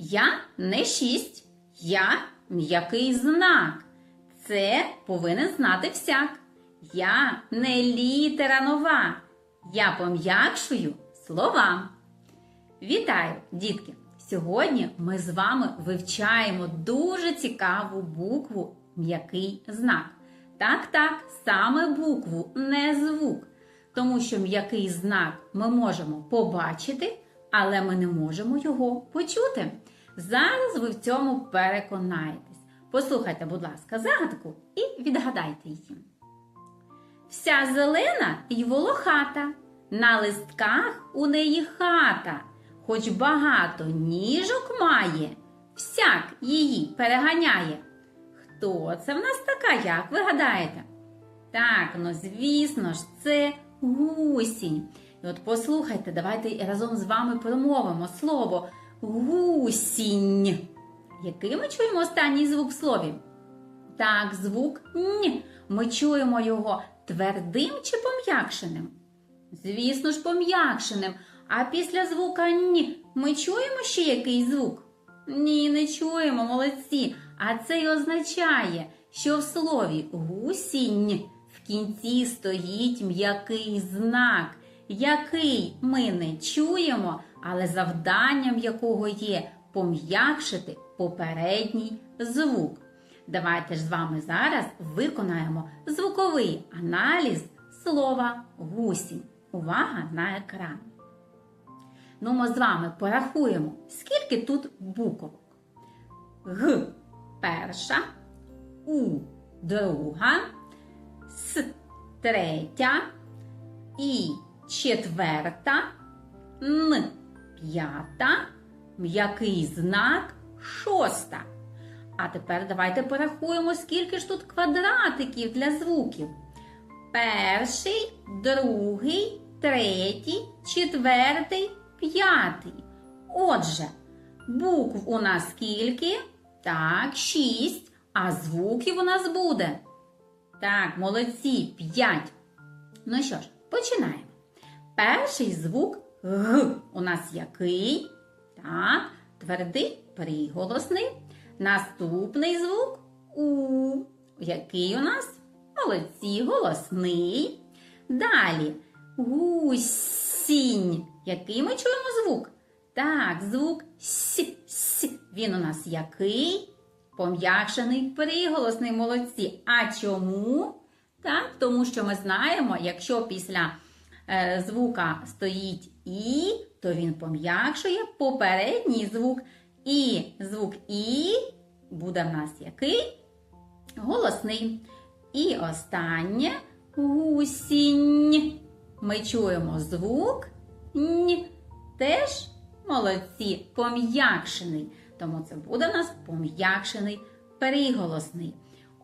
Я не шість, я м'який знак. Це повинен знати всяк. Я не літера нова. Я пом'якшую слова. Вітаю, дітки! Сьогодні ми з вами вивчаємо дуже цікаву букву м'який знак. Так, так, саме букву, не звук. Тому що м'який знак ми можемо побачити, але ми не можемо його почути. Зараз ви в цьому переконаєтесь. Послухайте, будь ласка, загадку і відгадайте її. Вся зелена й волохата, на листках у неї хата, хоч багато ніжок має, всяк її переганяє. Хто це в нас така, як ви гадаєте? Так, ну звісно ж, це гусінь. І от послухайте, давайте разом з вами промовимо слово гусінь. Який ми чуємо останній звук в слові? Так, звук н. Ми чуємо його твердим чи пом'якшеним? Звісно ж, пом'якшеним. А після звука н ми чуємо ще який звук? Ні, не чуємо, молодці. А це й означає, що в слові гусінь в кінці стоїть м'який знак, який ми не чуємо, але завданням якого є пом'якшити попередній звук. Давайте ж з вами зараз виконаємо звуковий аналіз слова гусінь. Увага на екран. Ну, ми з вами порахуємо, скільки тут буквок. Г перша, У друга, С третя, І четверта, Н п'ята, м'який знак шоста. А тепер давайте порахуємо, скільки ж тут квадратиків для звуків. Перший, другий, третій, четвертий, п'ятий. Отже, букв у нас скільки? Так, шість. А звуків у нас буде. Так, молодці, п'ять. Ну що ж, починаємо. Перший звук Г у нас який? Так, твердий приголосний. Наступний звук У. Який у нас? Молодці, голосний. Далі гусінь. Який ми чуємо звук? Так, звук С. С. Він у нас який? Пом'якшений приголосний молодці. А чому? Так, тому що ми знаємо, якщо після звука стоїть І, то він пом'якшує попередній звук. І звук І буде в нас який? Голосний. І останнє гусінь. Ми чуємо звук Н. Теж молодці, пом'якшений. Тому це буде в нас пом'якшений приголосний.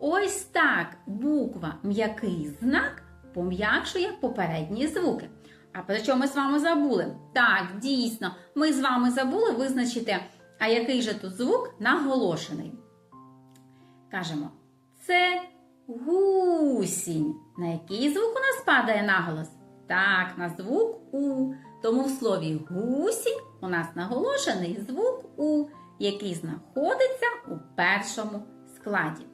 Ось так буква м'який знак пом'якшує попередні звуки. А про що ми з вами забули? Так, дійсно, ми з вами забули визначити, а який же тут звук наголошений. Кажемо, це гусінь. На який звук у нас падає наголос? Так, на звук У. Тому в слові гусінь у нас наголошений звук У, який знаходиться у першому складі.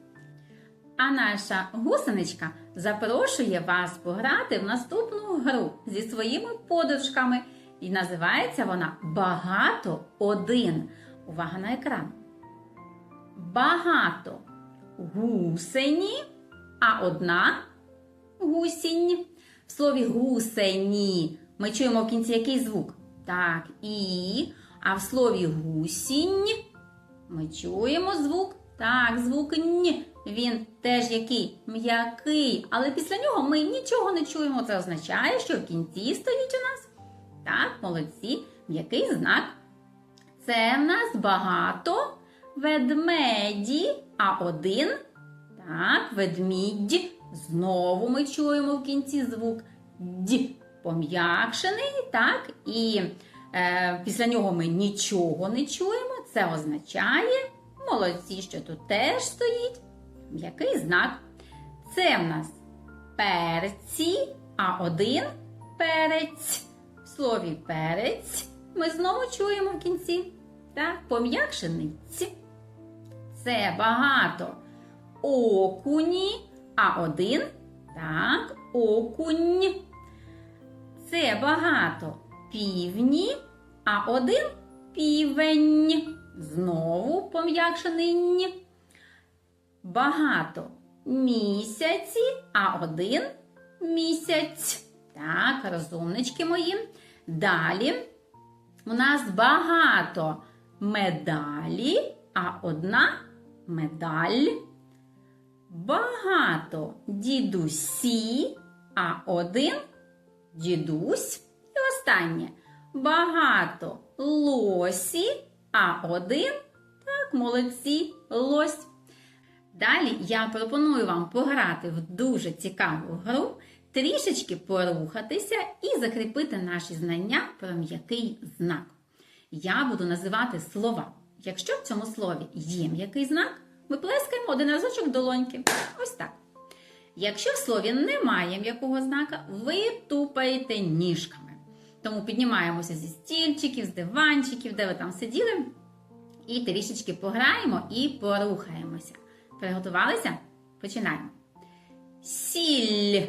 А наша гусеничка запрошує вас пограти в наступну гру зі своїми подружками. І називається вона Багато один. Увага на екран. Багато гусені, а одна гусінь. В слові гусені ми чуємо в кінці який звук? Так, і. А в слові гусінь ми чуємо звук. Так, звук ні. Він теж який м'який, але після нього ми нічого не чуємо. Це означає, що в кінці стоїть у нас. Так, молодці, м'який знак. Це в нас багато ведмеді, а один. Так, ведмідь. Знову ми чуємо в кінці звук д. Пом'якшений, так, і е, після нього ми нічого не чуємо. Це означає, молодці, що тут теж стоїть м'який знак. Це в нас перці, а один перець. В слові перець ми знову чуємо в кінці Так, пом'якшений ць. Це багато окуні, а один так, окунь. Це багато півні, а один півень. Знову пом'якшений. Багато місяці, а один місяць. Так, розумнички мої. Далі у нас багато медалі, а одна медаль. Багато дідусі, а один дідусь. І останнє багато лосі, а один так, молодці, лось. Далі я пропоную вам пограти в дуже цікаву гру, трішечки порухатися і закріпити наші знання про м'який знак. Я буду називати слова. Якщо в цьому слові є м'який знак, ми плескаємо один разочок долоньки. Ось так. Якщо в слові немає м'якого знака, ви тупаєте ніжками. Тому піднімаємося зі стільчиків, з диванчиків, де ви там сиділи, і трішечки пограємо і порухаємося. Приготувалися? Починаємо. Сіль.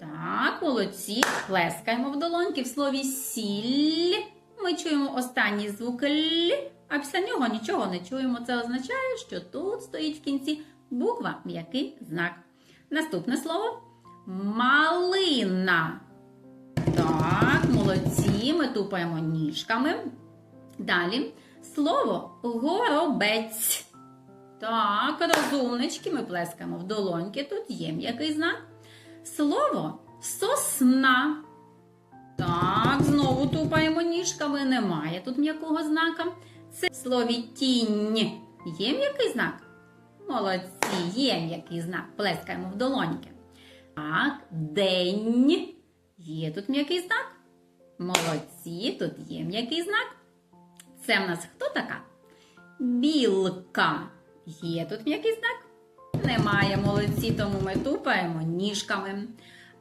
Так, молодці. Плескаємо в долоньки в слові сіль. Ми чуємо останній звук л, а після нього нічого не чуємо. Це означає, що тут стоїть в кінці буква м'який знак. Наступне слово малина. Так, молодці. Ми тупаємо ніжками. Далі слово горобець. Так, розумнички, ми плескаємо в долоньки. Тут є м'який знак. Слово сосна. Так, знову тупаємо ніжками. Немає тут м'якого знака. Це в слові тінь. Є м'який знак? Молодці, є м'який знак. Плескаємо в долоньки. Так, день. Є тут м'який знак? Молодці, тут є м'який знак. Це в нас хто така? Білка. Є тут м'який знак? Немає молодці, тому ми тупаємо ніжками.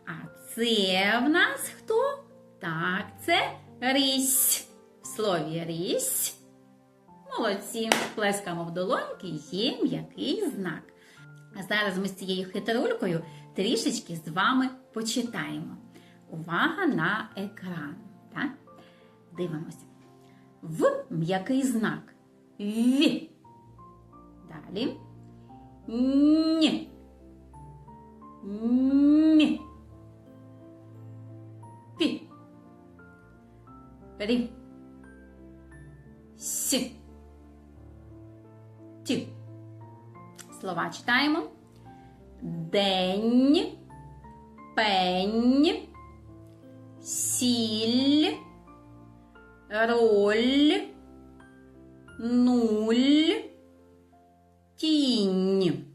А це в нас хто? Так, це рісь. В слові рісь. Молодці. Плескаємо в долоньки, є м'який знак. А зараз ми з цією хитрулькою трішечки з вами почитаємо. Увага на екран. Так? Дивимося. В м'який знак. В. Далі. Н. М. Пі. Рі. С. Ті. Слова читаємо. День. Пень. Сіль. Роль. Нуль. Тінь.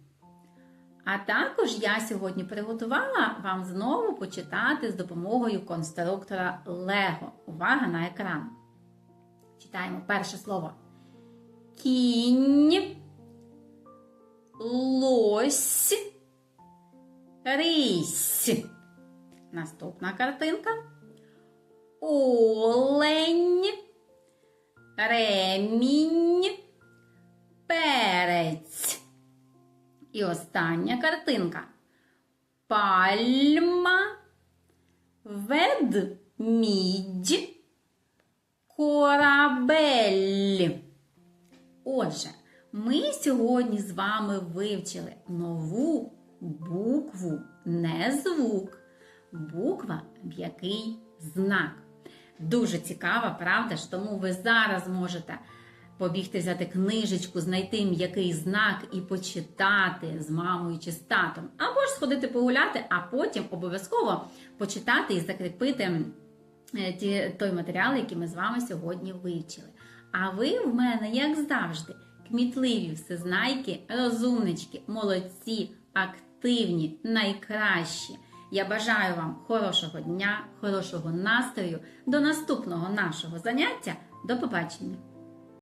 А також я сьогодні приготувала вам знову почитати з допомогою конструктора Лего. Увага на екран. Читаємо перше слово. Кінь. Лось. Рись. Наступна картинка. Олень. Ремінь. І остання картинка. Пальма. Ведмідь. Корабель. Отже, ми сьогодні з вами вивчили нову букву, не звук. Буква м'який знак. Дуже цікава, правда ж? Тому ви зараз можете побігти взяти книжечку, знайти м'який знак і почитати з мамою чи з татом. Або ж сходити погуляти, а потім обов'язково почитати і закріпити е, ті, той матеріал, який ми з вами сьогодні вивчили. А ви в мене, як завжди, кмітливі всезнайки, розумнички, молодці, активні, найкращі. Я бажаю вам хорошого дня, хорошого настрою. До наступного нашого заняття. До побачення!